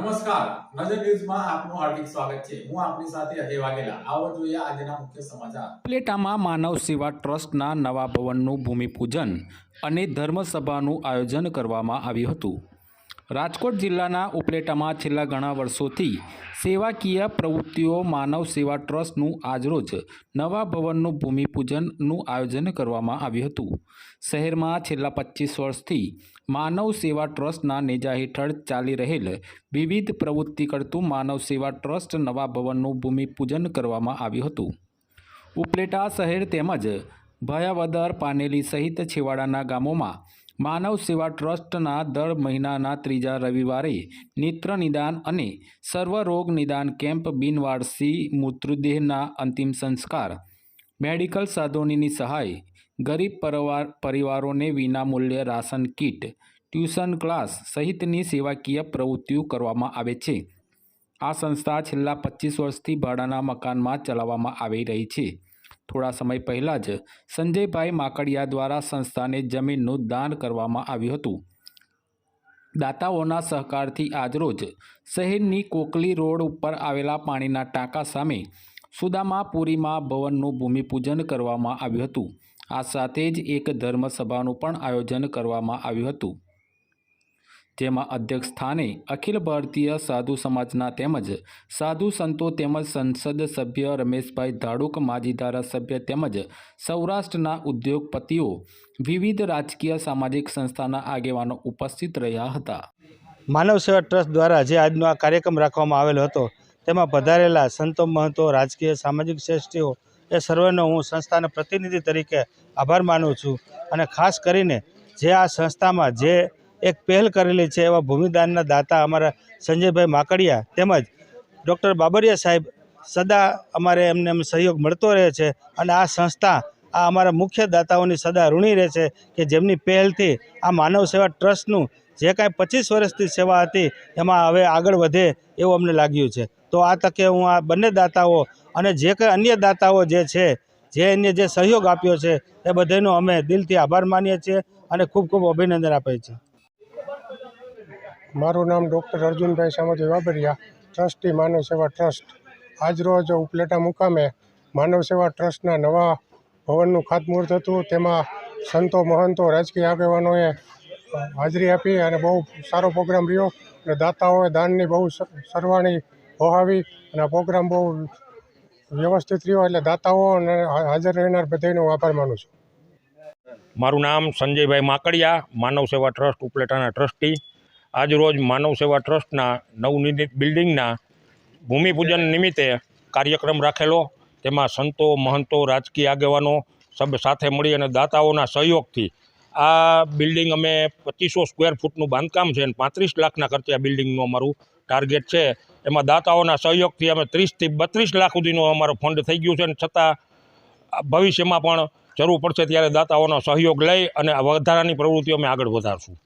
નમસ્કાર. નજર ન્યૂઝમાં આપનું હાર્દિક સ્વાગત છે. હું આપની સાથે અજય વાઘેલા. આવો જોઈએ આજના મુખ્ય સમાચાર. પ્લેટામાં માનવ સેવા ટ્રસ્ટના નવા ભવનનું ભૂમિપૂજન અને ધર્મસભાનું આયોજન કરવામાં આવ્યું હતું. રાજકોટ જિલ્લાના ઉપલેટામાં છેલ્લા ઘણા વર્ષોથી સેવાકીય પ્રવૃત્તિઓ માનવ સેવા ટ્રસ્ટનું આજરોજ નવા ભવનનું ભૂમિપૂજનનું આયોજન કરવામાં આવ્યું હતું. શહેરમાં છેલ્લા પચીસ વર્ષથી માનવ સેવા ટ્રસ્ટના નેજા હેઠળ ચાલી રહેલ વિવિધ પ્રવૃત્તિ કરતું માનવ સેવા ટ્રસ્ટ નવા ભવનનું ભૂમિપૂજન કરવામાં આવ્યું હતું. ઉપલેટા શહેર તેમજ ભયાવદર પાનેલી સહિત છેવાડાના ગામોમાં માનવ સેવા ટ્રસ્ટના દર મહિનાના ત્રીજા રવિવારે નેત્ર નિદાન અને સર્વરોગ નિદાન કેમ્પ બિનવારસી મૃતદેહના અંતિમ સંસ્કાર. મેડિકલ સાધનોની સહાય, ગરીબ પરિવાર, પરિવારોને વિનામૂલ્યે રાશન કીટ, ટ્યુશન ક્લાસ સહિતની સેવાકીય પ્રવૃત્તિઓ કરવામાં આવે છે. આ સંસ્થા છેલ્લા પચીસ વર્ષથી ભાડાના મકાનમાં ચલાવવામાં આવી રહી છે. થોડા સમય પહેલાં જ સંજયભાઈ માકડિયા દ્વારા સંસ્થાને જમીનનું દાન કરવામાં આવ્યું હતું. દાતાઓના સહકારથી આજરોજ શહેરની કોકલી રોડ ઉપર આવેલા પાણીના ટાંકા સામે સુદામાપુરીમાં ભવનનું ભૂમિપૂજન કરવામાં આવ્યું હતું. આ સાથે જ એક ધર્મસભાનું પણ આયોજન કરવામાં આવ્યું હતું. જેમાં અધ્યક્ષ સ્થાને અખિલ ભારતીય સાધુ સમાજના તેમજ સાધુ સંતો તેમજ સંસદ સભ્ય રમેશભાઈ ધાડુક, માજી ધારાસભ્ય તેમજ સૌરાષ્ટ્રના ઉદ્યોગપતિઓ, વિવિધ રાજકીય સામાજિક સંસ્થાના આગેવાનો ઉપસ્થિત રહ્યા હતા. માનવ સેવા ટ્રસ્ટ દ્વારા જે આજનો આ કાર્યક્રમ રાખવામાં આવેલો હતો, તેમાં પધારેલા સંતો મહંતો, રાજકીય સામાજિક શ્રેષ્ઠીઓ, એ સર્વેનો હું સંસ્થાના પ્રતિનિધિ તરીકે આભાર માનું છું અને ખાસ કરીને જે આ સંસ્થામાં જે એક પહેલ કરેલી છે એવા ભૂમિદાનના દાતા અમારા સંજયભાઈ માકડિયા તેમજ ડૉક્ટર બાબરિયા સાહેબ સદા અમારે એમને એમ સહયોગ મળતો રહે છે અને આ સંસ્થા આ અમારા મુખ્ય દાતાઓની સદા ઋણી રહે છે કે જેમની પહેલથી આ માનવ સેવા ટ્રસ્ટનું જે કાંઈ પચીસ વર્ષથી સેવા હતી એમાં હવે આગળ વધે એવું અમને લાગ્યું છે. તો આ તકે હું આ બંને દાતાઓ અને જે કંઈ અન્ય દાતાઓ જે છે, જે અન્ય જે સહયોગ આપ્યો છે એ બધાનો અમે દિલથી આભાર માનીએ છીએ અને ખૂબ ખૂબ અભિનંદન આપીએ છીએ મારું નામ doctor Arjunbhai Samji Vabariya, trustee Manav Seva trust. આજરોજ ઉપલેટા મુકામે માનવ સેવા ટ્રસ્ટના નવા ભવનનું ખાતમુહૂર્ત હતું. તેમાં સંતો, મહંતો, રાજકીય આગેવાનોએ હાજરી આપી અને બહુ સારો પ્રોગ્રામ રહ્યો અને દાતાઓએ દાનની બહુ સરવાણી વહાવી અને આ પ્રોગ્રામ બહુ વ્યવસ્થિત રહ્યો એટલે દાતાઓ અને હાજર રહેનાર બધાનો આભાર માનું છું. મારું નામ સંજયભાઈ માકડિયા, માનવ સેવા ટ્રસ્ટ ઉપલેટાના ટ્રસ્ટી. આજરોજ માનવ સેવા ટ્રસ્ટના નવનિર્મિત બિલ્ડિંગના ભૂમિપૂજન નિમિત્તે કાર્યક્રમ રાખેલો. તેમાં સંતો, મહંતો, રાજકીય આગેવાનો સબ સાથે મળી અને દાતાઓના સહયોગથી આ બિલ્ડિંગ અમે પચીસો સ્ક્વેર ફૂટનું બાંધકામ છે અને પાંત્રીસ લાખના ખર્ચે આ બિલ્ડિંગનું અમારું ટાર્ગેટ છે. એમાં દાતાઓના સહયોગથી અમે ત્રીસથી બત્રીસ લાખ સુધીનો અમારો ફંડ થઈ ગયું છે અને છતાં ભવિષ્યમાં પણ જરૂર પડશે ત્યારે દાતાઓનો સહયોગ લઈ અને વધારાની પ્રવૃત્તિઓ અમે આગળ વધારશું.